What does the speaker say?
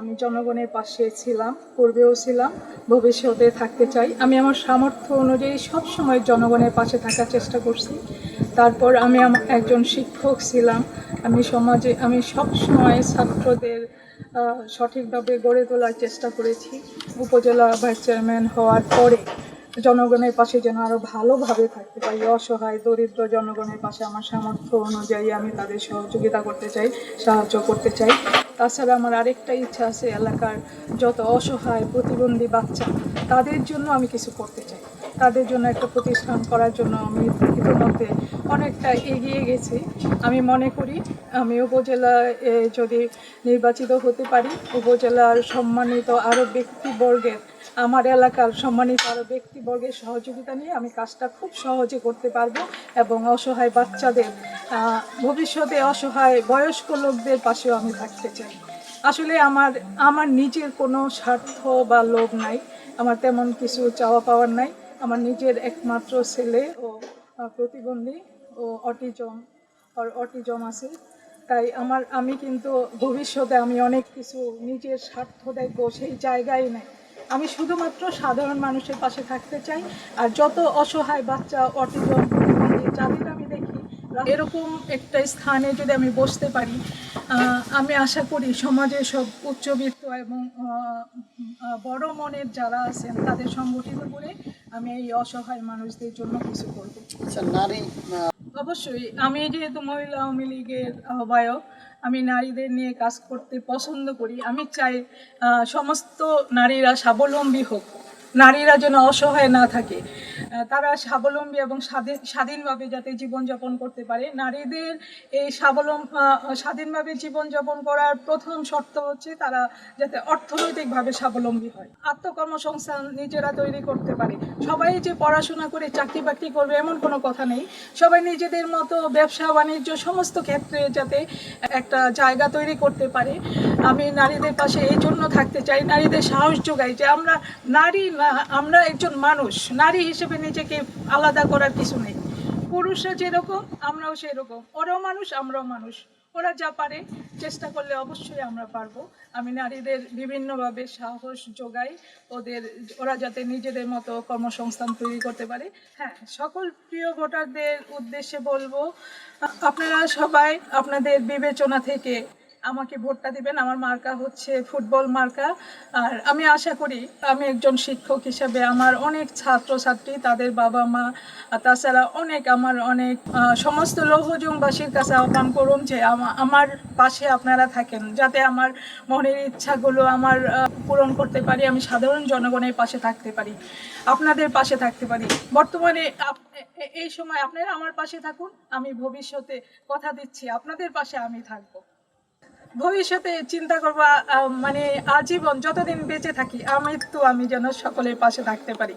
আমি জনগণের পাশে ছিলাম, পূর্বেও ছিলাম, ভবিষ্যতে থাকতে চাই। আমি আমার সামর্থ্য অনুযায়ী সব সময় জনগণের পাশে থাকার চেষ্টা করছি। তারপর আমি একজন শিক্ষক ছিলাম। আমি সমাজে, আমি সব সময় ছাত্রদের সঠিকভাবে গড়ে তোলার চেষ্টা করেছি। উপজেলা ভাইস চেয়ারম্যান হওয়ার পরে জনগণের পাশে যেন আরও ভালোভাবে থাকতে পারি। অসহায়, দরিদ্র জনগণের পাশে আমার সামর্থ্য অনুযায়ী আমি তাদের সহযোগিতা করতে চাই, সাহায্য করতে চাই। তাছাড়া আমার আরেকটা ইচ্ছা আছে এলাকার যত অসহায়, প্রতিবন্ধী বাচ্চা, তাদের জন্য আমি কিছু করতে চাই। তাদের জন্য একটা প্রতিষ্ঠান করার জন্য আমি ইতিমধ্যে অনেকটা এগিয়ে গেছি। আমি মনে করি আমি উপজেলায় এ, যদি নির্বাচিত হতে পারি উপজেলার সম্মানিত আরও ব্যক্তিবর্গের আমার এলাকার সম্মানিত আরও ব্যক্তিবর্গের সহযোগিতা নিয়ে আমি কাজটা খুব সহজে করতে পারব এবং অসহায় বাচ্চাদের ভবিষ্যতে অসহায় বয়স্ক লোকদের পাশেও আমি থাকতে চাই। আসলে আমার আমার নিজের কোনো স্বার্থ বা লোভ নাই আমার তেমন কিছু চাওয়া পাওয়ার নাই। আমার নিজের একমাত্র ছেলে ও প্রতিবন্ধী ও অটিজম, আর অটিজম আছে। তাই আমার, আমি কিন্তু ভবিষ্যতে আমি অনেক কিছু নিজের স্বার্থ দেখব, সেই জায়গায় নেই। আমি শুধুমাত্র সাধারণ মানুষের পাশে থাকতে চাই, আর যত অসহায় বাচ্চা, অটিজম, প্রতিবন্ধী, যাদের আমি এরকম একটা স্থানে যদি আমি বসতে পারি আমি আশা করি সমাজে সব উচ্চবিত্ত এবং বড় মনের যারা আছেন তাদের সংগঠিত করে আমি এই অসহায় মানুষদের জন্য কিছু করব। আচ্ছা নারী অবশ্যই আমি যেহেতু মহিলা আওয়ামী লীগের আহ্বায়ক আমি নারীদের নিয়ে কাজ করতে পছন্দ করি। আমি চাই আহ, সমস্ত নারীরা স্বাবলম্বী হোক। নারীরা যেন অসহায় না থাকে। তারা স্বাবলম্বী এবং স্বাধীন, স্বাধীনভাবে যাতে জীবনযাপন করতে পারে। নারীদের এই স্বাবলম্ব স্বাধীনভাবে জীবনযাপন করার প্রথম শর্ত হচ্ছে তারা যাতে অর্থনৈতিকভাবে স্বাবলম্বী হয়। আত্মকর্মসংস্থান নিজেরা তৈরি করতে পারে। সবাই যে পড়াশোনা করে চাকরি বাকরি করবে এমন কোনো কথা নেই। সবাই নিজেদের মতো ব্যবসা, বাণিজ্য সমস্ত ক্ষেত্রে যাতে একটা জায়গা তৈরি করতে পারে। আমি নারীদের পাশে এই জন্য থাকতে চাই, নারীদের সাহস যোগাই যে আমরা নারী আমরা একজন মানুষ, নারী হিসেবে নিজেকে আলাদা করার কিছু নেই। পুরুষরা যেরকম, আমরাও সেরকম। ওরাও মানুষ, আমরাও মানুষ। ওরা যা পারে, চেষ্টা করলে অবশ্যই আমরা পারব। আমি নারীদের বিভিন্নভাবে সাহস যোগাই। ওদের, ওরা যাতে নিজেদের মতো কর্মসংস্থান তৈরি করতে পারে। হ্যাঁ সকল প্রিয় ভোটারদের উদ্দেশ্যে বলব, আপনারা সবাই আপনাদের বিবেচনা থেকে আমাকে ভোটটা দিবেন, আমার মার্কা হচ্ছে ফুটবল মার্কা। আর আমি আশা করি আমি একজন শিক্ষক হিসেবে আমার অনেক ছাত্রছাত্রী, তাদের বাবা মা তাছাড়া অনেক আমার অনেক সমস্ত লৌহজংবাসীর কাছে আহ্বান করুন যে আমা- আমার পাশে আপনারা থাকেন, যাতে আমার মনের ইচ্ছাগুলো আমার পূরণ করতে পারি, আমি সাধারণ জনগণের পাশে থাকতে পারি, আপনাদের পাশে থাকতে পারি। বর্তমানে এই সময় আপনারা আমার পাশে থাকুন, আমি ভবিষ্যতে কথা দিচ্ছি, আপনাদের পাশে আমি থাকব। ভবিষ্যতে চিন্তা করবা মানে আজীবন যতদিন বেঁচে থাকি, আমি তো আমি যেন সকলের পাশে থাকতে পারি।